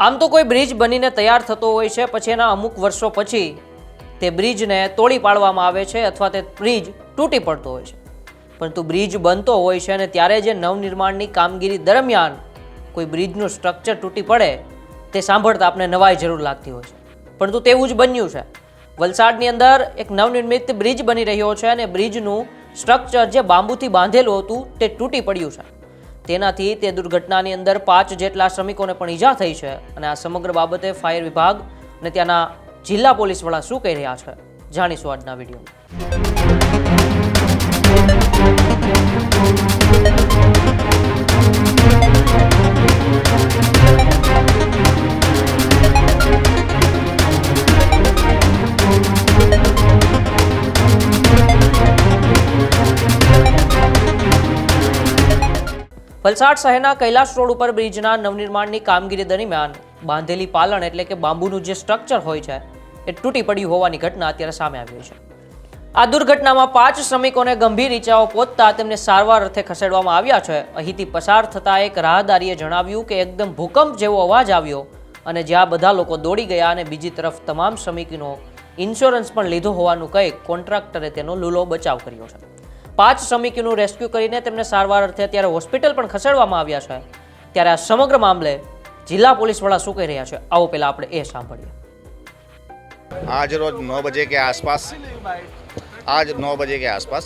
આમ તો કોઈ બ્રિજ બનીને તૈયાર થતો હોય છે, પછી એના અમુક વર્ષો પછી તે બ્રિજને તોડી પાડવામાં આવે છે અથવા તે બ્રિજ તૂટી પડતો હોય છે. પરંતુ બ્રિજ બનતો હોય છે અને ત્યારે જે નવનિર્માણની કામગીરી દરમિયાન કોઈ બ્રિજનું સ્ટ્રક્ચર તૂટી પડે, તે સાંભળતા આપણે નવાઈ જરૂર લાગતી હોય છે. પરંતુ તેવું જ બન્યું છે. વલસાડની અંદર એક નવનિર્મિત બ્રિજ બની રહ્યો છે અને બ્રિજનું સ્ટ્રક્ચર જે બાંબુથી બાંધેલું હતું, તે તૂટી પડ્યું છે. તેનાથી તે દુર્ઘટનાની અંદર પાંચ જેટલા શ્રમિકોને પણ ઈજા થઈ છે અને આ સમગ્ર બાબતે ફાયર વિભાગ અને ત્યાંના જિલ્લા પોલીસવાળા શું કહી રહ્યા છે? જાણીશું આજના વિડીયોમાં. વલસાડ શહેરના કૈલાશ રોડ ઉપર બ્રિજના નવનિર્માણની કામગીરી દરમિયાન બાંધેલી પાલણ એટલે કે બાંબુનું જે સ્ટ્રક્ચર હોય છે, એ તૂટી પડ્યું હોવાની ઘટના અત્યારે સામે આવી છે. આ દુર્ઘટનામાં પાંચ શ્રમિકોને ગંભીર ઈજાઓ પહોંચતા તેમને સારવાર અર્થે ખસેડવામાં આવ્યા છે. અહીંથી પસાર થતા એક રાહદારીએ જણાવ્યું કે એકદમ ભૂકંપ જેવો અવાજ આવ્યો અને જ્યાં બધા લોકો દોડી ગયા અને બીજી તરફ તમામ શ્રમિકોનો ઇન્સ્યોરન્સ પણ લીધો હોવાનું કહી કોન્ટ્રાક્ટરે તેનો લૂલો બચાવ કર્યો છે. પાંચ શ્રમિકોનું રેસ્ક્યુ કરીને તેમને સારવાર અર્થે અત્યારે હોસ્પિટલ પણ ખસેડવામાં આવ્યા છે ત્યારે આ સમગ્ર મામલે જિલ્લા પોલીસવાળા શું કહી રહ્યા છે આવો પહેલા આપણે એ સાંભળીએ आज रोज नौ बजे के आसपास आज नौ बजे के आसपास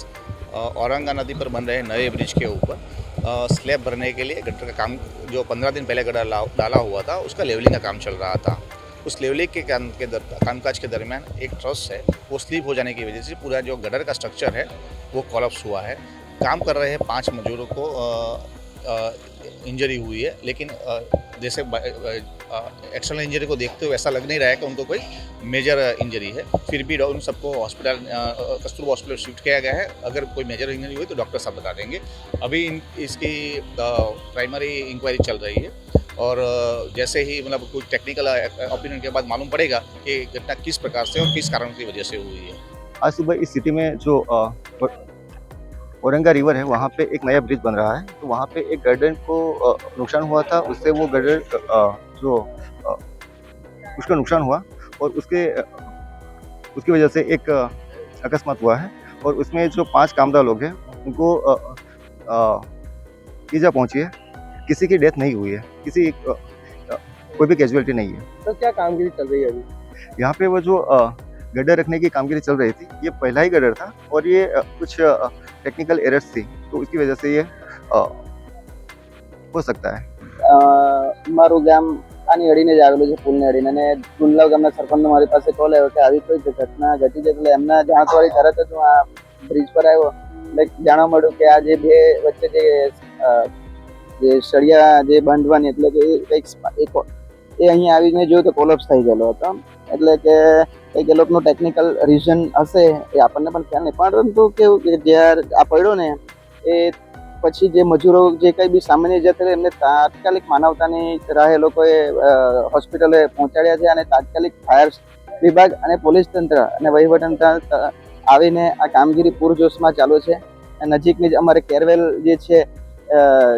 अ, औरंगा नदी पर बन रहे नए ब्रिज के ऊपर अ, स्लैब भरने के लिए गटर का काम जो पंद्रह दिन पहले गटर डाला डाला हुआ था उसका लेवलिंग का काम चल रहा था उस लेवलिंग के काम के दर, कामकाज के दरमियान एक ट्रस है वो स्लीप हो जाने की वजह से पूरा जो गडर का स्ट्रक्चर है वो कॉलप्स हुआ है। काम कर रहे हैं पाँच मजदूरों को इंजरी हुई है लेकिन अ, जैसे एक्सटर्नल इंजरी को देखते हुए ऐसा लग नहीं रहा है कि उनको कोई मेजर इंजरी है। फिर भी उन सबको हॉस्पिटल कस्तूरबा हॉस्पिटल शिफ्ट किया गया है। अगर कोई मेजर इंजरी हुई तो डॉक्टर साहब बता देंगे। अभी इन, इसकी प्राइमरी इंक्वायरी चल रही है। और जैसे ही मतलब कुछ टेक्निकल ओपिनियन के बाद मालूम पड़ेगा कि घटना किस प्रकार से और किस कारण की वजह से हुई है। आज सुबह इस सिटी में जो औरंगा रिवर है, वहाँ पे एक नया ब्रिज बन रहा है। तो वहाँ पे एक गार्डन को नुकसान हुआ था, उससे वो गार्डन जो उसका नुकसान हुआ और उसके उसकी वजह से एक अकस्मात हुआ है और उसमें जो पाँच कामदार लोग हैं, उनको ईजा पहुँची है। किसी की डेथ नहीं हुई है किसी अ, अ, कोई भी कैजुअलिटी नहीं है तो क्या कामगिरी चल रही है अभी यहाँ पे वो जो अ, गड्ढा रखने की कामगिरी चल रही थी ये पहला ही गड्ढा था और ये अ, कुछ टेक्निकल एरर्स थी तो उसकी वजह से ये अ, हो सकता है અ, મારું ગામ આની અડીને જ આવેલું છે પુલની અડીને અને ગુંડલાવ ગામના સરપંચનો મારી પાસે કોલ આવ્યો કે આવી કોઈ ઘટના ઘટી છે એટલે એમના જાણવાળી તરત જ હું આ બ્રિજ પર આવ્યો એટલે જાણવા મળ્યું કે આ જે બે વચ્ચે જે અ, જે સળિયા જે બાંધવાની એટલે કે એ કંઈક એ અહીંયા આવીને જોયું તો કોલેપ્સ થઈ ગયેલો હતો. એટલે કે કંઈક એ લોકોનું ટેકનિકલ રીઝન હશે એ આપણને પણ ખ્યાલ નહીં. પરંતુ કેવું કે જ્યારે આ પડ્યો ને, એ પછી જે મજૂરો જે કંઈ બી સામાન્ય જતા એમને તાત્કાલિક માનવતાની રાહે લોકોએ હોસ્પિટલે પહોંચાડ્યા છે અને તાત્કાલિક ફાયર વિભાગ અને પોલીસ તંત્ર અને વહીવટતંત્ર આવીને આ કામગીરી પૂરજોશમાં ચાલુ છે. નજીકની જ અમારે કેરવેલ જે છે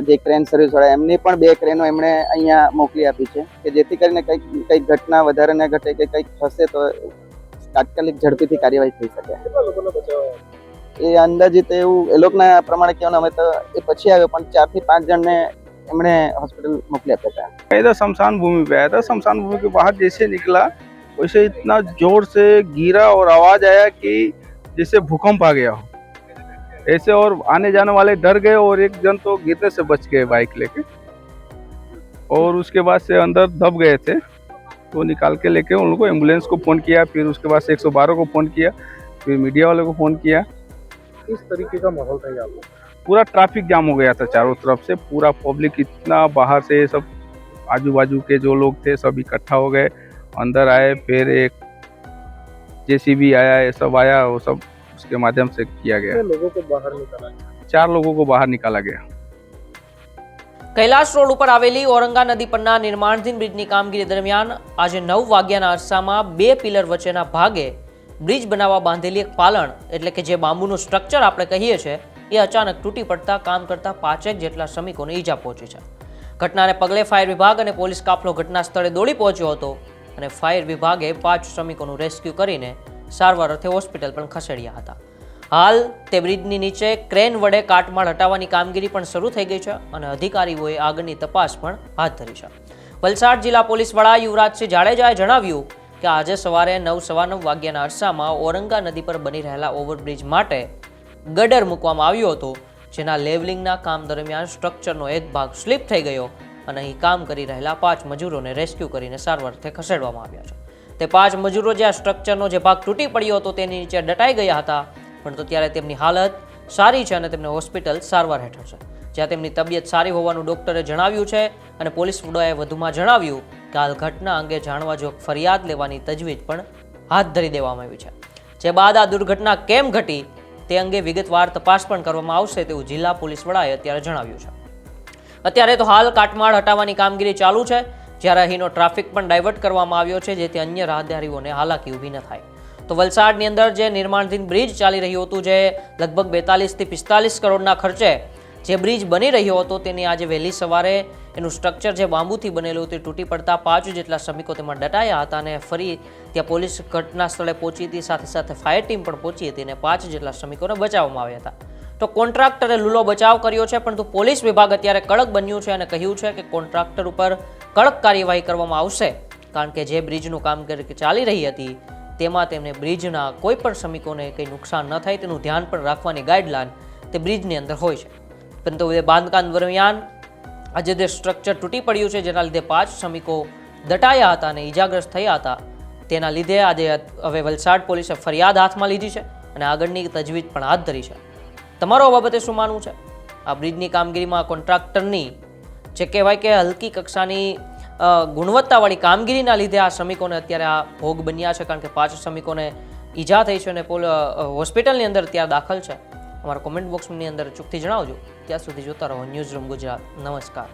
જે ક્રેન સર્વિસ વાળા એમની પણ બે ક્રેનો એમણે અહીંયા મોકલી આપી છે કે જેથી કરીને કંઈક કંઈક ઘટના વધારે ન ઘટે કે કંઈક થશે તો તાત્કાલિક ઝડપીથી કાર્યવાહી થઈ શકે એ અંદાજિત એવું એ લોકોના પ્રમાણે કહેવાનું અમે તો એ પછી આવ્યો પણ ચાર થી પાંચ જણને એમણે હોસ્પિટલ મોકલી આપ્યા હતા इधर शमशान भूमि पे आया था शमशान भूमि के बाहर जैसे निकला वैसे इतना जोर से गिरा और आवाज आया कि जैसे भूकंप आ गया हो ऐसे और आने जाने वाले डर गए और एक जन तो गिरने से बच गए बाइक लेके। और उसके बाद से अंदर दब गए थे। तो निकाल के लेके उन लोगों को एंबुलेंस को फ़ोन किया फिर उसके बाद से 112 को फ़ोन किया फिर मीडिया वाले को फ़ोन किया। किस तरीके का माहौल था यहाँ पूरा ट्रैफ़िक जाम हो गया था चारों तरफ़ से पूरा पब्लिक इतना बाहर से सब आजू बाजू के जो लोग थे सब इकट्ठा हो गए अंदर आए फिर एक जेसीबी आया ये सब आया वो सब उसके माध्यम से किया गया लोगों को बाहर निकाला चार लोगों को बाहर निकाला गया કૈલાશ રોડ ઉપર આવેલી ઔરંગા નદી પરના નિર્માણધીન બ્રિજની કામગીરી દરમિયાન આજે નવ વાગ્યાના અરસામાં બે પિલર વચ્ચેના ભાગે બ્રિજ બનાવવા બાંધેલી એક પાલણ એટલે કે જે બાંબુનું સ્ટ્રક્ચર આપણે કહીએ છીએ એ અચાનક તૂટી પડતા કામ કરતા પાંચેક જેટલા શ્રમિકોને ઈજા પહોંચી છે ઘટનાને પગલે ફાયર વિભાગ અને પોલીસ કાફલો ઘટના સ્થળે દોડી પહોંચ્યો હતો અને ફાયર વિભાગે પાંચ શ્રમિકોનું રેસ્ક્યુ કરીને સારવાર અર્થે હોસ્પિટલ પણ ખસેડ્યા હતા. હાલ તે બ્રિજની નીચે ક્રેન વડે કાટમાળ હટાવવાની કામગીરી પણ શરૂ થઈ ગઈ છે અને અધિકારીઓએ આગળની તપાસ પણ હાથ ધરી છે. વલસાડ જિલ્લા પોલીસ વડા યુવરાજસિંહ જાડેજાએ જણાવ્યું કે આજે સવારે નવ સવા નવ વાગ્યાના અરસામાં ઓરંગા નદી પર બની રહેલા ઓવરબ્રિજ માટે ગડર મૂકવામાં આવ્યો હતો, જેના લેવલિંગના કામ દરમિયાન સ્ટ્રક્ચરનો એક ભાગ સ્લીપ થઈ ગયો અને અહીં કામ કરી રહેલા પાંચ મજૂરોને રેસ્ક્યુ કરીને સારવારથી ખસેડવામાં આવ્યા છે. તે પાંચ મજૂરો જે આ સ્ટ્રક્ચરનો જે ભાગ તૂટી પડ્યો હતો તેની નીચે દટાઈ ગયા હતા. પણ તો ત્યારે તેમની હાલત સારી છે અને તેમને હોસ્પિટલ સારવાર હેઠળ છે. જ્યાં તેમની તબિયત સારી હોવાનું ડોક્ટરે જણાવ્યું છે અને પોલીસ વડાએ વધુમાં જણાવ્યું કે હાલ ઘટના અંગે જાણવા જો ફરિયાદ લેવાની તજવીજ પણ હાથ ધરી દેવામાં આવી છે. જે બાદ આ દુર્ઘટના કેમ ઘટી તે અંગે વિગતવાર તપાસ પણ કરવામાં આવશે તેવું જિલ્લા પોલીસ વડાએ અત્યારે જણાવ્યું છે. અત્યારે તો હાલ કાટમાળ હટાવવાની કામગીરી ચાલુ છે. જ્યારે અહીંનો ટ્રાફિક પણ ડાયવર્ટ કરવામાં આવ્યો છે, જેથી અન્ય રાહદારીઓને હાલાકી ઊભી ન થાય. તો વલસાડની અંદર જે નિર્માણધીન બ્રિજ ચાલી રહ્યું હતું, જે લગભગ બેતાલીસથી પિસ્તાલીસ કરોડના ખર્ચે જે બ્રિજ બની રહ્યો હતો, તેની આજે વહેલી સવારે એનું સ્ટ્રક્ચર જે બાંબુથી બનેલું હતું તૂટી પડતા પાંચ જેટલા શ્રમિકો તેમાં દટાયા હતા અને ફરી ત્યાં પોલીસ ઘટના સ્થળે પહોંચી હતી. સાથે સાથે ફાયર ટીમ પણ પહોંચી હતી અને પાંચ જેટલા શ્રમિકોને બચાવવામાં આવ્યા હતા. તો કોન્ટ્રાક્ટરે લૂલો બચાવ કર્યો છે, પરંતુ પોલીસ વિભાગ અત્યારે કડક બન્યું છે અને કહ્યું છે કે કોન્ટ્રાક્ટર ઉપર કડક કાર્યવાહી કરવામાં આવશે. કારણ કે જે બ્રિજનું કામગીરી ચાલી રહી હતી, તેમાં તેમને બ્રિજના કોઈ પણ શ્રમિકોને કંઈ નુકસાન ન થાય તેનું ધ્યાન પણ રાખવાની ગાઈડલાઈન તે બ્રિજની અંદર હોય છે. પરંતુ એ બાંધકામ દરમિયાન આજે જે સ્ટ્રક્ચર તૂટી પડ્યું છે, જેના લીધે પાંચ શ્રમિકો દટાયા હતા અને ઈજાગ્રસ્ત થયા હતા, તેના લીધે આજે હવે વલસાડ પોલીસે ફરિયાદ હાથમાં લીધી છે અને આગળની તજવીજ પણ હાથ ધરી છે. તમારો બાબતે શું માનવું છે? આ બ્રિજની કામગીરીમાં કોન્ટ્રાક્ટરની જે કહેવાય કે હલકી કક્ષાની ગુણવત્તાવાળી કામગીરીના લીધે આ શ્રમિકોને અત્યારે આ ભોગ બન્યા છે, કારણ કે પાંચ શ્રમિકોને ઈજા થઈ છે અને પોલ હોસ્પિટલની અંદર ત્યાં દાખલ છે. અમારા કોમેન્ટ બોક્સની અંદર ચૂકથી જણાવજો. ત્યાં સુધી જોતા રહો ન્યૂઝ રૂમ ગુજરાત. નમસ્કાર.